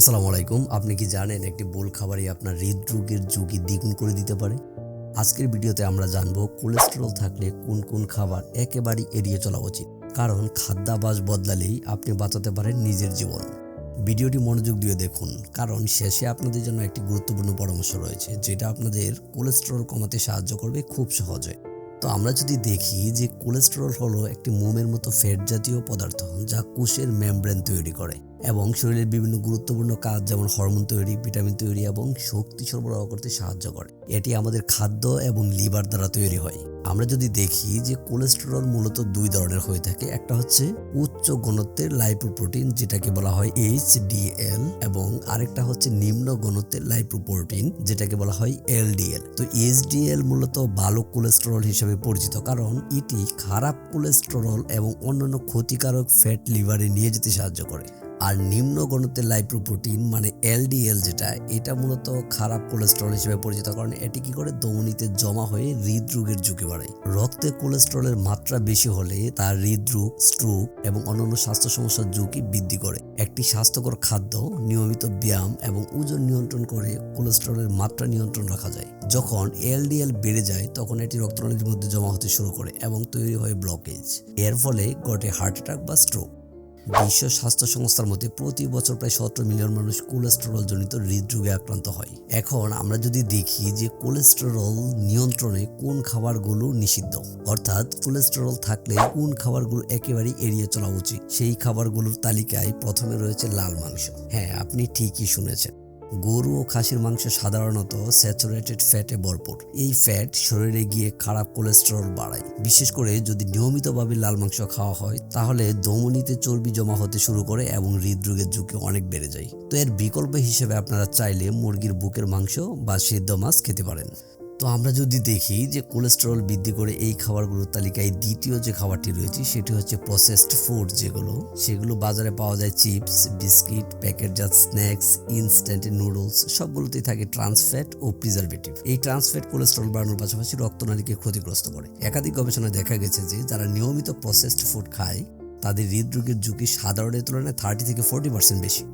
আসসালামু আলাইকুম। আপনি কি জানেন একটি বোল খাবারই আপনার হৃদরোগের ঝুঁকি দ্বিগুণ করে দিতে পারে? আজকের ভিডিওতে আমরা জানব কোলেস্টেরল থাকলে কোন কোন খাবার একেবারেই এড়িয়ে চলা উচিত। কারণ খাদ্যাভাস বদলালেই আপনি বাঁচাতে পারেন নিজের জীবন। ভিডিওটি মনোযোগ দিয়ে দেখুন, কারণ শেষে আপনাদের জন্য একটি গুরুত্বপূর্ণ পরামর্শ রয়েছে, যেটা আপনাদের কোলেস্টেরল কমাতে সাহায্য করবে খুব সহজে। তো আমরা যদি দেখি যে কোলেস্টেরল হলো একটি মোমের মতো ফ্যাট জাতীয় পদার্থ যা কোষের মেমব্রেন তৈরি করে। এবং শরীরের বিভিন্ন গুরুত্বপূর্ণ কাজ, যেমন হরমোন তৈরি, ভিটামিন তৈরি এবং শক্তি সরবরাহ করতে সাহায্য করে। এটি আমাদের খাদ্য এবং লিভার দ্বারা তৈরি হয়। আমরা যদি দেখি যে কোলেস্টেরল মূলত দুই ধরনের হয়ে থাকে, একটা হচ্ছে উচ্চ ঘনত্বের লাইপোপ্রোটিন, যেটাকে বলা হয় এইচডিএল এবং আরেকটা হচ্ছে নিম্ন ঘনত্বের লাইপোপ্রোটিন, যেটাকে বলা হয় এলডিএল তো এইচডিএল মূলত ভালো কোলেস্টেরল হিসেবে পরিচিত, কারণ এটি খারাপ কোলেস্টেরল এবং অন্যান্য ক্ষতিকারক ফ্যাট লিভারে নিয়ে যেতে সাহায্য করে। আর নিম্ন ঘনত্বের লাইপ্রোপ্রোটিন মানে এলডিএল যেটা, এটা মূলত খারাপ কোলেস্টেরল হিসেবে পরিচিত, কারণ এটি কি করে? দমনিতে জমা হয়ে হৃদরোগের ঝুঁকি বাড়ায় রক্তে কোলেস্টেরলের মাত্রা বেশি হলে তার হৃদরোগ স্ট্রোক এবং অন্যান্য স্বাস্থ্য সমস্যার ঝুঁকি বৃদ্ধি করে। একটি স্বাস্থ্যকর খাদ্য নিয়মিত ব্যায়াম এবং ওজন নিয়ন্ত্রণ করে কোলেস্টেরলের মাত্রা নিয়ন্ত্রণ রাখা যায়। যখন এলডিএল বেড়ে যায়, তখন এটি রক্তনালীর মধ্যে জমা হতে শুরু করে এবং তৈরি হয় ব্লকেজ এর ফলে ঘটে হার্ট অ্যাটাক বা স্ট্রোক বিশ্ব স্বাস্থ্য সংস্থার মতে প্রতি বছর প্রায় সতেরো মিলিয়ন মানুষ কোলেস্টেরল জনিত হৃদরোগে আক্রান্ত হয়। এখন আমরা যদি দেখি যে কোলেস্টেরল নিয়ন্ত্রণে কোন খাবারগুলো নিষিদ্ধ, অর্থাৎ কোলেস্টেরল থাকলে কোন খাবারগুলো একেবারেই এড়িয়ে চলা উচিত, সেই খাবারগুলোর তালিকায় প্রথমে রয়েছে লাল মাংস। হ্যাঁ আপনি ঠিকই শুনেছেন। গরু ও খাসির মাংস সাধারণত স্যাচুরেটেড ফ্যাটে ভরপুর। এই ফ্যাট শরীরে গিয়ে খারাপ কোলেস্টেরল বাড়ায়। বিশেষ করে যদি নিয়মিতভাবে লাল মাংস খাওয়া হয়, তাহলে ধমনীতে চর্বি জমা হতে শুরু করে এবং হৃদরোগের ঝুঁকি অনেক বেড়ে যায়। তো এর বিকল্প হিসেবে আপনারা চাইলে মুরগির বুকের মাংস বা সিদ্ধ মাছ খেতে পারেন। তো আমরা যদি দেখি যে কোলেস্টেরল বৃদ্ধি করে এই খাবারগুলোর তালিকায় দ্বিতীয় যে খাবারটি রয়েছে, সেটি হচ্ছে প্রসেসড ফুড যেগুলো। সেগুলো বাজারে পাওয়া যায় চিপস, বিস্কিট প্যাকেটজাত স্ন্যাক্স ইনস্ট্যান্ট নুডলস সবগুলোতেই থাকে ট্রান্সফ্যাট ও প্রিজারভেটিভ এই ট্রান্সফ্যাট কোলেস্টেরল বাড়ানোর পাশাপাশি রক্তনালীকে ক্ষতিগ্রস্ত করে। একাধিক গবেষণায় দেখা গেছে যে যারা নিয়মিত প্রসেসড ফুড খায়, তাদের হৃদরোগের ঝুঁকি সাধারণের তুলনায় থার্টি থেকে ফোর্টি পার্সেন্ট বেশি।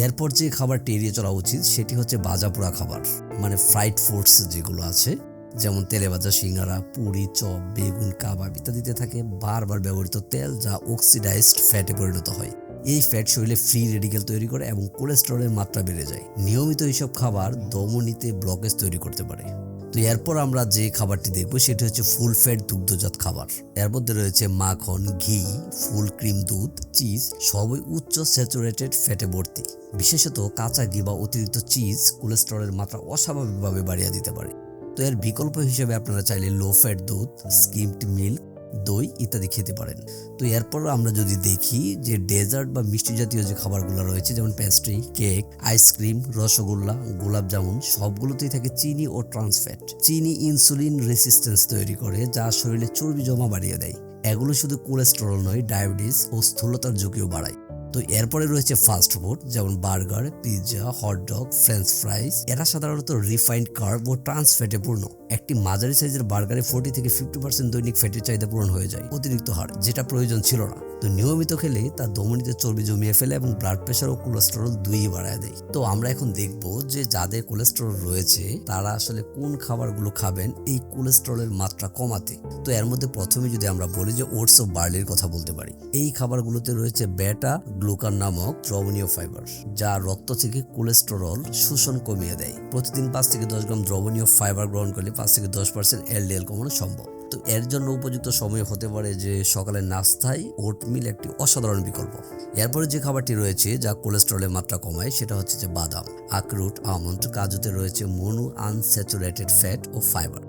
এরপর যে খাবারটি এড়িয়ে চলা উচিত সেটি হচ্ছে বাজা পোড়া খাবার মানে ফ্রাইড ফুডস যেগুলো আছে, যেমন তেলে ভাজা সিঙ্গারা, পুরি, চপ, বেগুন, কাবাব ইত্যাদিতে থাকে বারবার ব্যবহৃত তেল যা অক্সিডাইজড ফ্যাটে পরিণত হয়। এই ফ্যাট শরীরে ফ্রি রেডিকেল তৈরি করে এবং কোলেস্টেরলের মাত্রা বেড়ে যায়। নিয়মিত এইসব খাবার দমনীতে ব্লকেজ তৈরি করতে পারে। তো এরপর আমরা যে খাবারটি দেখব সেটি হচ্ছে ফুল ফ্যাট দুগ্ধজাত খাবার। এর মধ্যে রয়েছে মাখন, ঘি, ফুল ক্রিম দুধ, চিজ, সবই উচ্চ স্যাচুরেটেড ফ্যাটে ভর্তি। বিশেষত কাঁচা ঘি বা অতিরিক্ত চিজ কোলেস্টেরলের মাত্রা অস্বাভাবিকভাবে বাড়িয়ে দিতে পারে। তো এর বিকল্প হিসেবে আপনারা চাইলে লো ফ্যাট দুধ, স্কিমড মিল্ক দই ইত্যাদি খেতে পারেন। তো এরপর আমরা যদি দেখি যে ডেজার্ট বা মিষ্টি জাতীয় যে খাবারগুলো রয়েছে, যেমন প্যাস্ট্রি কেক আইসক্রিম রসগোল্লা, গোলাপ জামুন, সবগুলোতেই থাকে চিনি ও ট্রান্সফ্যাট চিনি ইনসুলিন রেসিস্ট্যান্স তৈরি করে, যা শরীরে চর্বি জমা বাড়িয়ে দেয়। এগুলো শুধু কোলেস্টেরল নয় ডায়াবেটিস ও স্থূলতার ঝুঁকিও বাড়ায়। তো এরপরে রয়েছে ফাস্ট ফুড, যেমন burger, pizza hotdog French fries এরা সাধারণত রিফাইন্ড কার্ব ও ট্রান্স ফ্যাটে পূর্ণ। একটি মাঝারি সাইজের বার্গারে ফোর্টি থেকে ফিফটি পার্সেন্ট দৈনিক ফ্যাটের চাহিদা পূরণ হয়ে যায়, অতিরিক্ত হার, যেটা প্রয়োজন ছিল না। তো নিয়মিত খেলে তার ধমনীতে চর্বি জমিয়ে ফেলে এবং ব্লাড প্রেশার ও কোলেস্টেরল দুইই বাড়ায় দেয়। তো আমরা এখন দেখব যে যাদের কোলেস্টেরল রয়েছে, তারা আসলে কোন খাবারগুলো খাবেন, এই কোলেস্টেরলের মাত্রা কমাতে। তো এর মধ্যে প্রথমে যদি আমরা বলি যে ওটস ও বার্লির কথা বলতে পারি, এই খাবারগুলোতে রয়েছে বেটা গ্লুকান নামক দ্রবণীয় ফাইবার যা রক্ত থেকে কোলেস্টেরল শোষণ কমিয়ে দেয়। প্রতিদিন পাঁচ থেকে দশ গ্রাম দ্রবণীয় ফাইবার গ্রহণ করলে পাঁচ থেকে দশ পার্সেন্ট এলডিএল কমানো সম্ভব। তো এর জন্য উপযুক্ত সময় হতে পারে যে সকালের নাস্তায় ওটমিল একটি অসাধারণ বিকল্প। এরপরে যে খাবারটি রয়েছে যা কোলেস্টেরলের মাত্রা কমায়, সেটা হচ্ছে যে বাদাম, আখরুট, আমন্ড, কাজুতে রয়েছে মনু আনস্যাচুরেটেড ফ্যাট ও ফাইবার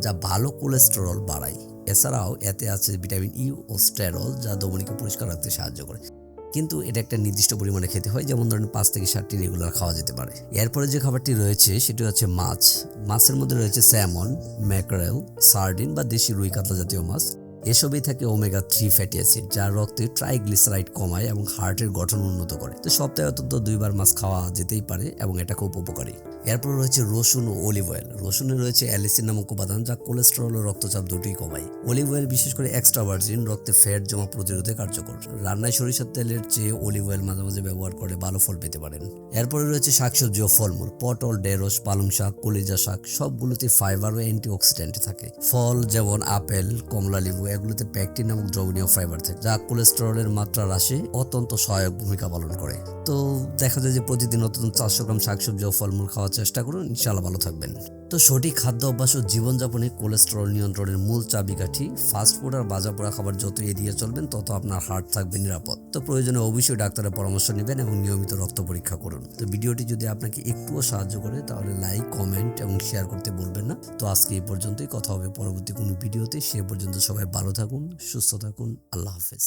যা ভালো কোলেস্টেরল বাড়ায়। এছাড়াও এতে আছে ভিটামিন ই ও স্টেরল যা ধমনীকে পরিষ্কার রাখতে সাহায্য করে। কিন্তু এটা একটা নির্দিষ্ট পরিমাণে খেতে হয়। যেমন ধরেন পাঁচ থেকে সাতটি রেগুলার খাওয়া যেতে পারে। এরপরে যে খাবারটি রয়েছে, সেটি হচ্ছে মাছ। মাছের মধ্যে রয়েছে স্যামন ম্যাকরেল সার্ডিন বা দেশি রুই কাতলা জাতীয় মাছ। এসবই থাকে ওমেগা থ্রি ফ্যাটি অ্যাসিড যা রক্তে ট্রাইগ্লিসারাইড কমায় এবং হার্টের গঠন উন্নত করে। তো সপ্তাহে অন্তত দুইবার মাছ খাওয়া যেতেই পারে এবং এটা খুব উপকারী। এরপর রয়েছে রসুন ও অলিভ অয়েল রসুনে রয়েছে অ্যালিসিন নামক উপাদান, যা কোলেস্টেরল ও রক্তচাপ দুটোই কমায়। অলিভ অয়েল বিশেষ করে এক্সট্রা ভার্জিন রক্তে ফ্যাট জমা প্রতিরোধে কার্যকর। রান্নায় সরিষার তেলের চেয়ে অলিভ অয়েল মাঝে মাঝে ব্যবহার করে ভালো ফল পেতে পারেন। এরপরে রয়েছে শাকসবজি ও ফলমূল। পটল, ঢেঁড়স, পালং শাক, কলিজা শাক, সবগুলোতে ফাইবার ও অ্যান্টিঅক্সিডেন্ট থাকে। ফল যেমন আপেল, কমলা লেবু, এগুলোতে প্যাকটিন নামক দ্রবণীয় ফাইবার থাকে, যা কোলেস্টেরলের মাত্রা হ্রাসে অত্যন্ত সহায়ক ভূমিকা পালন করে। তো দেখা যায় যে প্রতিদিন অত্যন্ত চারশো গ্রাম শাকসবজি ও ফলমূল খাওয়ার চেষ্টা করুন, ইনশাআল্লাহ ভালো থাকবেন। তো সঠিক খাদ্য অভ্যাস ও জীবনযাপনে কোলেস্টেরল নিয়ন্ত্রণের মূল চাবিকাঠি ফাস্ট ফুড আর বাজা পোড়া খাবার যত এড়িয়ে চলবেন, তত আপনার হার্ট থাকবে নিরাপদ। তো প্রয়োজনে অবশ্যই ডাক্তারের পরামর্শ নেবেন এবং নিয়মিত রক্ত পরীক্ষা করুন। তো ভিডিওটি যদি আপনাকে একটুও সাহায্য করে, তাহলে লাইক কমেন্ট এবং শেয়ার করতে বলবেন না। তো আজকে এই পর্যন্তই, কথা হবে পরবর্তী কোনো ভিডিওতে, সে পর্যন্ত সবাই ভালো থাকুন, সুস্থ থাকুন, আল্লাহ হাফেজ।